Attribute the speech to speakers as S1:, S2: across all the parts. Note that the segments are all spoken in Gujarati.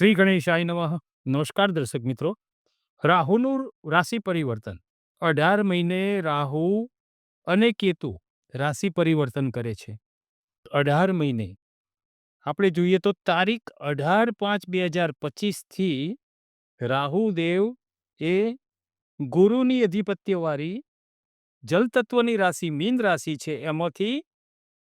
S1: શ્રી ગણેશાય નમઃ. નમસ્કાર દર્શક મિત્રો. રાહુનું રાશિ પરિવર્તન. અઢાર મહિને રાહુ અને કેતુ રાશિ પરિવર્તન કરે છે. અઢાર મહિને. આપણે જોઈએ તો તારીખ અઢાર પાંચ બે હજાર પચીસથી રાહુ દેવ એ ગુરુની અધિપત્યવાળી જલતત્વની રાશિ, મીન રાશિ છે. એમાંથી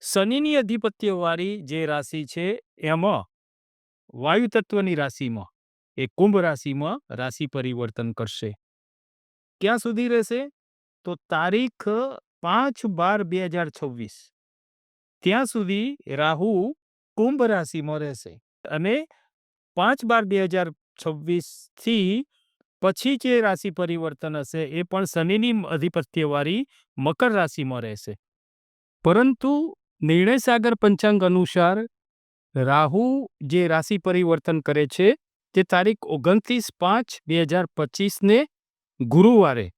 S1: શનિની અધિપત્યવાળી જે રાશિ છે, એમાં વાયુ તત્વની રાશિમાં, એ કુંભ રાશિમાં રાશિ પરિવર્તન કરશે. ક્યાં સુધી રહેશે? તો તારીખ પાંચ બાર બે હજાર છવ્વીસ. ત્યાં સુધી રાહુ કુંભ રાશિમાં રહેશે અને પાંચ બાર બે હજાર છવ્વીસથી પછી જે રાશિ પરિવર્તન હશે, એ પણ શનિની અધિપત્યવાળી મકર રાશિમાં રહેશે. પરંતુ નિર્ણય સાગર પંચાંગ અનુસાર રાહુ જે રાશિ પરિવર્તન કરે છે, તે તારીખ ઓગણત્રીસ પાંચ બે હજાર પચીસને ગુરુવારે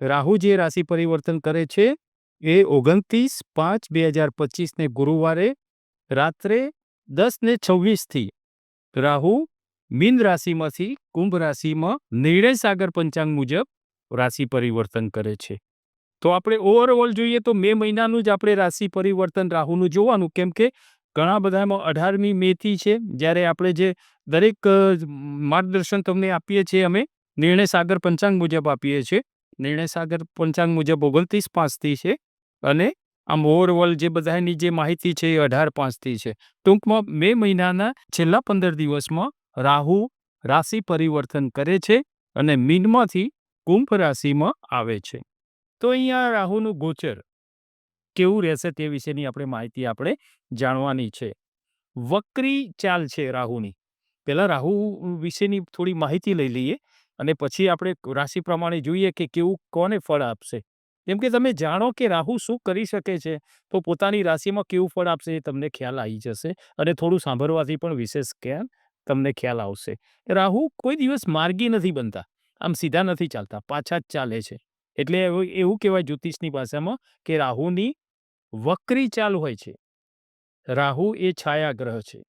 S1: રાહુ જે રાશિ પરિવર્તન કરે છે, એ ઓગણત્રીસ પાંચ બે હજાર પચીસને ગુરુવારે રાત્રે દસ ને છવ્વીસથી રાહુ મીન રાશિમાંથી કુંભ રાશિમાં નિર્ણય સાગર પંચાંગ મુજબ રાશિ પરિવર્તન કરે છે. તો આપણે ઓવરઓલ જોઈએ તો મે મહિનાનું જ આપણે રાશિ પરિવર્તન રાહુનું જોવાનું, કેમ કે ઘણા બધામાં અઢારમી મેથી છે, જ્યારે આપણે જે દરેક માર્ગદર્શન તમને આપીએ છીએ અમે, નિર્ણય સાગર પંચાંગ મુજબ આપીએ છીએ. નિર્ણય સાગર પંચાંગ મુજબ ઓગણત્રીસ પાંચથી છે અને આમ ઓવરઓલ જે બધાની જે માહિતી છે એ અઢાર પાંચથી છે. ટૂંકમાં મે મહિનાના છેલ્લા પંદર દિવસમાં રાહુ રાશિ પરિવર્તન કરે છે અને મીનમાંથી કુંભ રાશિમાં આવે છે. તો અહીંયા રાહુનું ગોચર કેવું રહેશે તે વિશેની આપણે માહિતી આપણે જાણવાની છે. વક્રી ચાલ છે રાહુની. પહેલાં રાહુ વિશેની થોડી માહિતી લઈ લઈએ અને પછી આપણે રાશિ પ્રમાણે જોઈએ કે કેવું કોને ફળ આપશે. કેમ કે તમે જાણો કે રાહુ શું કરી શકે છે, તો પોતાની રાશિમાં કેવું ફળ આપશે એ તમને ખ્યાલ આવી જશે અને થોડું સાંભળવાથી પણ વિશેષ ખ્યાલ તમને ખ્યાલ આવશે. રાહુ કોઈ દિવસ માર્ગી નથી બનતા, આમ સીધા નથી ચાલતા, પાછા જ ચાલે છે. એટલે એવું એવું કહેવાય જ્યોતિષની ભાષામાં કે રાહુની વક્રી ચાલ હોય છે. રાહુ એ છાયા ગ્રહ છે.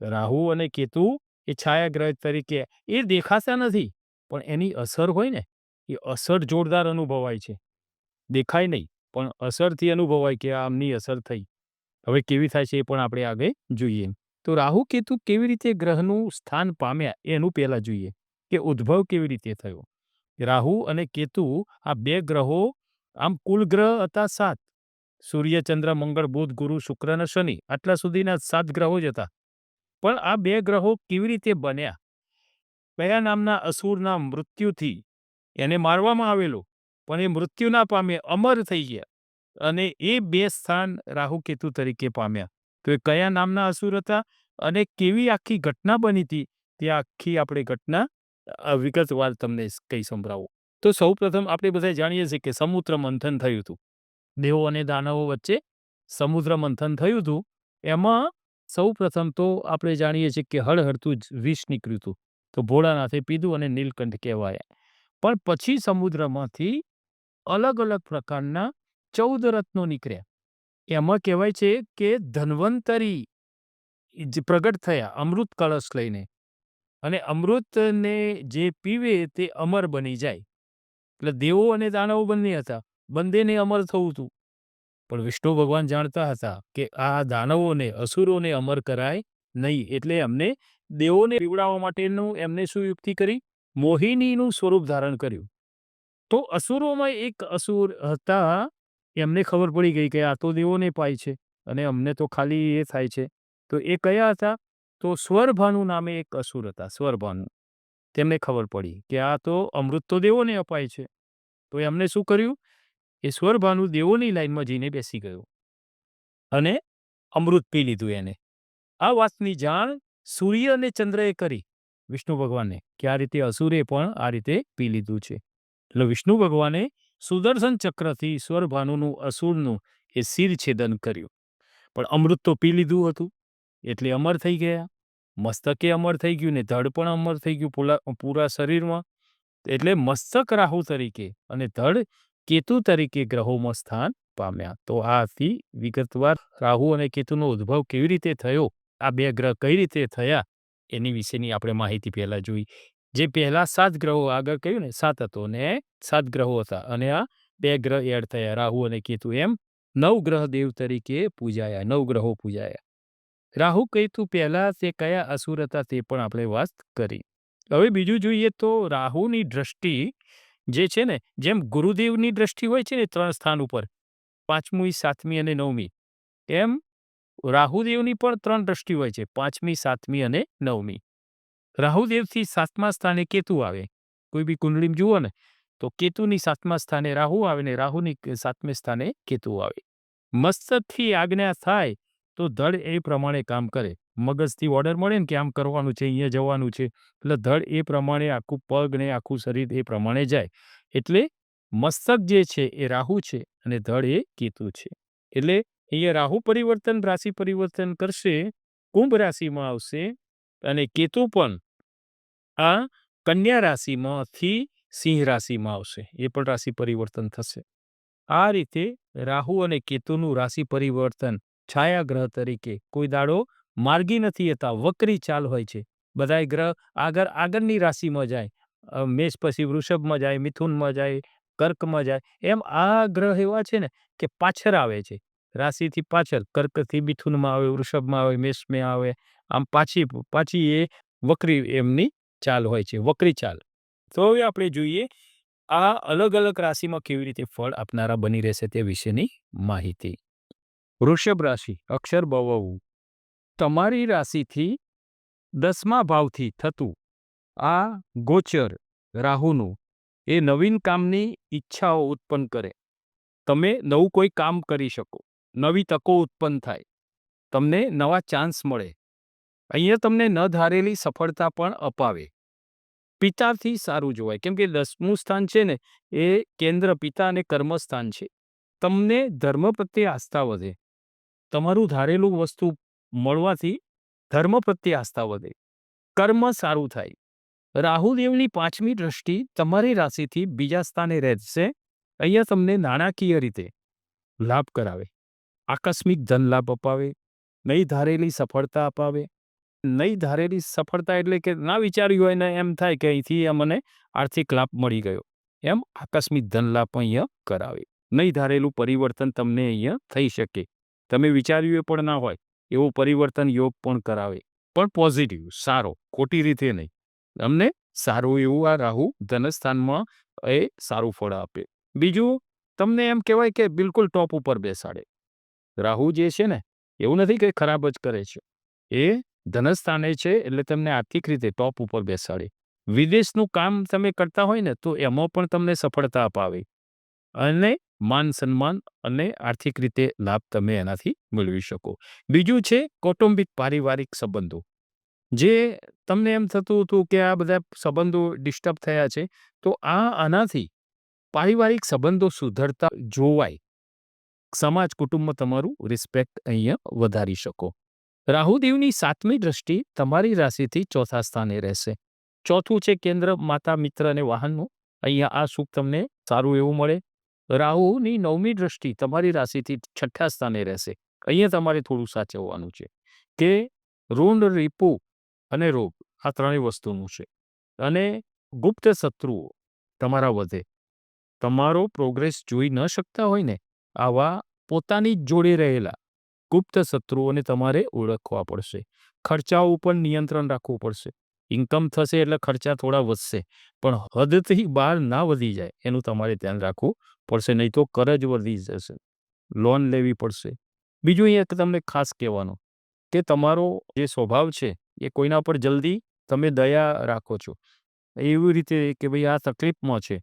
S1: રાહુ અને કેતુ એ છાયા ગ્રહ તરીકે એ દેખાતા નથી, પણ એની અસર હોય ને, એ અસર જોરદાર અનુભવાય છે. દેખાય નહીં, પણ અસરથી અનુભવાય કે આમની અસર થઈ. હવે કેવી થાય છે એ પણ આપણે આગળ જોઈએ. તો રાહુ કેતુ કેવી રીતે ગ્રહનું સ્થાન પામ્યા એનું પહેલાં જોઈએ કે ઉદ્ભવ કેવી રીતે થયો. રાહુ અને કેતુ આ બે ગ્રહો આમ કુલ ગ્રહ હતા સાત. સૂર્ય, ચંદ્ર, મંગળ, બુધ, ગુરુ, શુક્ર અને શનિ આટલા સુધીના સાત ગ્રહો જ હતા. પણ આ બે ગ્રહો કેવી રીતે બન્યા? કયા નામના અસુરના મૃત્યુથી એને મારવામાં આવેલો? પણ એ મૃત્યુ ના પામે અમર થઈ ગયા અને એ બે સ્થાન રાહુ કેતુ તરીકે પામ્યા. તો એ કયા નામના અસુર હતા અને કેવી આખી ઘટના બની હતી? તે આખી આપણે ઘટના વિગતવાર તમને કહી સંભળાવું. તો સૌ પ્રથમ આપણે બધા જાણીએ છીએ કે સમુદ્ર મંથન થયું હતું. દેવો અને દાનવો વચ્ચે સમુદ્ર મંથન થયું હતું. એમાં સૌ પ્રથમ તો આપણે જાણીએ છીએ કે હળહળતું જ વિષ નીકળ્યું હતું. તો ભોળાનાથે પીધું અને નીલકંઠ કહેવાય. પણ પછી સમુદ્રમાંથી અલગ અલગ પ્રકારના ચૌદ રત્નો નીકળ્યા. એમાં કહેવાય છે કે ધન્વંતરી પ્રગટ થયા અમૃત કળશ લઈને. અને અમૃતને જે પીવે તે અમર બની જાય. એટલે દેવો અને દાનવો બંને હતા. બંનેને અમર થવું હતું પણ વિષ્ણુ ભગવાન જાણતા હતા કે આ દાનવોને, અસુરોને અમર કરાય નહીં એટલે એમને દેવોને પીવડાવવા માટેનું એમને શું યુક્તિ કરી મોહિનીનું સ્વરૂપ ધારણ કર્યું. તો અસુરોમાં એક અસુર હતા, એમને ખબર પડી ગઈ કે આ તો દેવોને પાય છે અને અમને તો ખાલી એ થાય છે. તો એ કયા હતા? તો સ્વરભાનુ નામે એક અસુર હતા, સ્વરભાનુ. તેમને ખબર પડી કે આ તો અમૃત તો દેવોને અપાય છે. તો એમને શું કર્યું? એ સ્વરભાનુ દેવોની લાઈનમાં જઈને બેસી ગયો અને અમૃત પી લીધું એને. આ વાતની જાણ સૂર્ય અને ચંદ્રએ કરી. વિષ્ણુ ભગવાનને કે આ રીતે અસુરે પણ આ રીતે પી લીધું છે. એટલે વિષ્ણુ ભગવાને સુદર્શન ચક્રથી સ્વરભાનુનું અસુરનું એ શિર છેદન કર્યું. પણ અમૃત તો પી લીધું હતું. એટલે અમર થઈ ગયા. મસ્તકે અમર થઈ ગયું ને ધડ પણ અમર થઈ ગયું પૂરા પૂરા શરીરમાં. એટલે મસ્તક રાહુ તરીકે અને ધડ કેતુ તરીકે ગ્રહોમાં સ્થાન પામ્યા? તો આ હતી વિગતવાર રાહુ અને કેતુનો ઉદ્ભવ કેવી રીતે થયો? આ બે ગ્રહ કઈ રીતે થયા? એની વિશેની આપણે માહિતી પહેલા જોઈ. જે પહેલા સાત ગ્રહો આગળ કહ્યું ને, સાત હતો ને સાત ગ્રહો હતા. અને આ બે ગ્રહ એડ થયા, રાહુ અને કેતુ. એમ નવ ગ્રહ દેવ તરીકે પૂજાયા, નવ ગ્રહો પૂજાયા. રાહુ, કેતુ પહેલા તે કયા અસુર હતા તે પણ આપણે વાત કરી. હવે બીજું જોઈએ તો રાહુની દ્રષ્ટિ જે છે ને, જેમ ગુરુદેવની દ્રષ્ટિ હોય છે ને ત્રણ સ્થાન ઉપર, પાંચમી, સાતમી અને નવમી, એમ રાહુદેવની પણ ત્રણ દ્રષ્ટિ હોય છે, પાંચમી, સાતમી અને નવમી. રાહુદેવથી સાતમા સ્થાને કેતુ આવે? કોઈ બી કુંડળીમ જુઓ ને, તો કેતુની સાતમા સ્થાને રાહુ આવે ને રાહુની સાતમે સ્થાને કેતુ આવે. મસ્તકથી આજ્ઞા થાય, તો ધડ એ પ્રમાણે કામ કરે. મગજથી ઓર્ડર મળે ને કે આમ કરવાનું છે, અહીંયા જવાનું છે. એટલે ધડ એ પ્રમાણે આખું પગ ને આખું શરીર એ પ્રમાણે જાય. એટલે મસ્તક જે છે એ રાહુ છે અને ધડ એ કેતુ છે. એટલે અહીંયા રાહુ પરિવર્તન, રાશિ પરિવર્તન કરશે, કુંભ રાશિમાં આવશે અને કેતુ પણ આ કન્યા રાશિમાંથી સિંહ રાશિમાં આવશે. એ પણ રાશિ પરિવર્તન થશે. આ રીતે રાહુ અને કેતુનું રાશિ પરિવર્તન છાયા ગ્રહ તરીકે કોઈ દાડો માર્ગી નથી હતા વક્રી ચાલ હોય છે. બધાય ગ્રહ આગળ, આગળની રાશિમાં જાય. મેષ પછી વૃષભમાં જાય, મિથુનમાં જાય, કર્કમાં જાય. એમ આ ગ્રહ એવા છે ને કે પાછળ આવે છે. રાશિથી પાછળ, કર્કથી મિથુનમાં આવે, વૃષભમાં આવે, મેષમાં આવે, આમ પાછી પાછી એ વક્રી એમની ચાલ હોય છે, વક્રી ચાલ. તો હવે આપણે જોઈએ આ અલગ અલગ રાશિમાં કેવી રીતે ફળ આપનારા બની રહેશે તે વિશેની માહિતી. વૃષભ રાશિ, અક્ષર બવવું તમારી રાશિથી દસમા ભાવથી થતું આ ગોચર રાહુનું એ નવીન કામની ઈચ્છાઓ ઉત્પન્ન કરે. તમે નવું કોઈ કામ કરી શકો. નવી તકો ઉત્પન્ન થાય. તમને નવા ચાન્સ મળે. અહીંયા તમને ન ધારેલી સફળતા પણ અપાવે. પિતાથી સારું જોવાય. કેમ કે દસમું સ્થાન છે ને, એ કેન્દ્ર પિતા અને કર્મસ્થાન છે. તમને ધર્મ પ્રત્યે આસ્થા વધે. તમારું ધારેલું વસ્તુ મળવાથી ધર્મ પ્રત્યે આસ્થા વધે. કર્મ સારું થાય. રાહુદેવની પાંચમી દ્રષ્ટિ તમારી રાશિથી બીજા સ્થાને રહેશે. અહીંયા તમને નાણાકીય રીતે લાભ કરાવે. આકસ્મિક ધન લાભ અપાવે. નહીં ધારેલી સફળતા અપાવે. નહીં ધારેલી સફળતા એટલે કે ના વિચાર્યું હોય ને એમ થાય કે અહીંથી મને આર્થિક લાભ મળી ગયો. એમ આકસ્મિક ધન લાભ અહીંયા કરાવે. નહીં ધારેલું પરિવર્તન તમને અહીંયા થઈ શકે. તમે વિચાર્યું એ પણ ના હોય. એવું પરિવર્તન યોગ પણ કરાવે. પણ પોઝિટિવ સારો, ખોટી રીતે નહીં. તમને સારું એવું આ રાહુ ધનસ્થાનમાં એ સારું ફળ આપે. બીજું, તમને એમ કહેવાય કે બિલકુલ ટોપ ઉપર બેસાડે. રાહુ જે છે ને, એવું નથી કે ખરાબ જ કરે છે. એ ધનસ્થાને છે એટલે તમને આર્થિક રીતે ટોપ ઉપર બેસાડે. વિદેશનું કામ તમે કરતા હોય ને, તો એમાં પણ તમને સફળતા અપાવે. અને માન સન્માન અને આર્થિક રીતે લાભ તમે એનાથી મેળવી શકો. બીજું છે કૌટુંબિક પારિવારિક સંબંધો. જે તમને એમ થતું હતું કે આ બધા સંબંધો ડિસ્ટર્બ થયા છે, તો આ આનાથી પારિવારિક સંબંધો સુધરતા જોવાય. સમાજ કુટુંબમાં તમારું રિસ્પેક્ટ અહીંયા વધારી શકો. રાહુદેવની સાતમી દ્રષ્ટિ તમારી રાશિથી ચોથા સ્થાને રહેશે. ચોથું છે કેન્દ્ર માતા મિત્ર અને વાહનનું. અહીંયા આ સુખ તમને સારું એવું મળે. રાહુની નવમી દ્રષ્ટિ તમારી રાશિથી છઠ્ઠા સ્થાને રહેશે. અહીંયા તમારે થોડું સાચવવાનું છે કે ઋણ, રીપુ અને રોગ આ ત્રણેય વસ્તુનું છે અને ગુપ્ત શત્રુઓ તમારા વધે. તમારો પ્રોગ્રેસ જોઈ ન શકતા હોય ને આવા પોતાની જ જોડે રહેલા ગુપ્ત શત્રુઓને તમારે ઓળખવા પડશે. ખર્ચાઓ ઉપર નિયંત્રણ રાખવું પડશે. ઇન્કમ થશે એટલે ખર્ચા થોડા વધશે. પણ હદથી બહાર ના વધી જાય, એનું તમારે ધ્યાન રાખવું પડશે, નહીં તો કરજ વધી જશે. લોન લેવી પડશે. બીજું એક તમને ખાસ કહેવાનું, કે તમારો જે સ્વભાવ છે, એ કોઈના પર જલ્દી તમે દયા રાખો છો. એવી રીતે કે ભાઈ આ તકલીફમાં છે,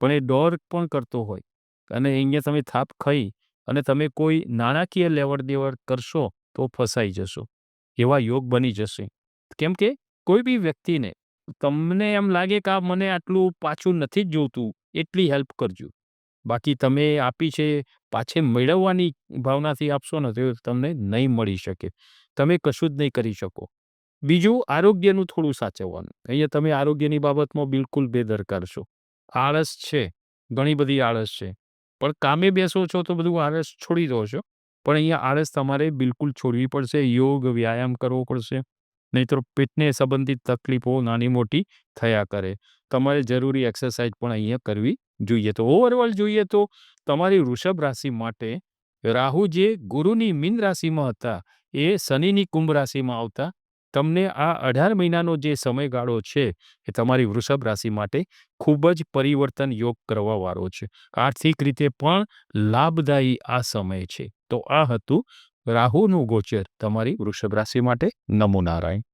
S1: પણ એ ડોર પણ કરતો હોય. અને અહીંયા તમે થાપ ખાઈ અને તમે કોઈ નાણાકીય લેવડ દેવડ કરશો તો ફસાઈ જશો. એવા યોગ બની જશે. કેમ કે કોઈ બી વ્યક્તિને તમને એમ લાગે કે આ મને આટલું પાછું નથી જ જોતું, એટલી હેલ્પ કરજો. બાકી તમે આપી છે, પાછે મેળવવાની ભાવનાથી આપશો ને તો તમને નહીં મળી શકે. તમે કશું જ નહીં કરી શકો. બીજું, આરોગ્યનું થોડું સાચવવાનું. અહીંયા તમે આરોગ્યની બાબતમાં બિલકુલ બેદરકાર છો. આળસ છે, ઘણી બધી આળસ છે. પણ કામે બેસો છો તો બધું આળસ છોડી દો છો. પણ અહીંયા આળસ તમારે બિલકુલ છોડવી પડશે, યોગ, વ્યાયામ કરવો પડશે. નહીંતર પેટને સંબંધિત તકલીફો નાની મોટી થયા કરે. તમારે જરૂરી એક્સરસાઇઝ પણ અહીંયા કરવી જોઈએ. તો ઓવરઓલ જોઈએ તો તમારી વૃષભ રાશિ માટે રાહુ જે ગુરુની મીન રાશિમાં હતા, એ શનિની કુંભ રાશિમાં આવતા. તમને આ અઢાર મહિનાનો જે સમયગાળો છે, એ તમારી વૃષભ રાશિ માટે ખૂબ જ પરિવર્તન યોગ કરવાવાળો છે. આર્થિક રીતે પણ લાભદાયી આ સમય છે. તો આ હતું રાહુનું ગોચર તમારી વૃષભ રાશિ માટે નમો નારાયણ.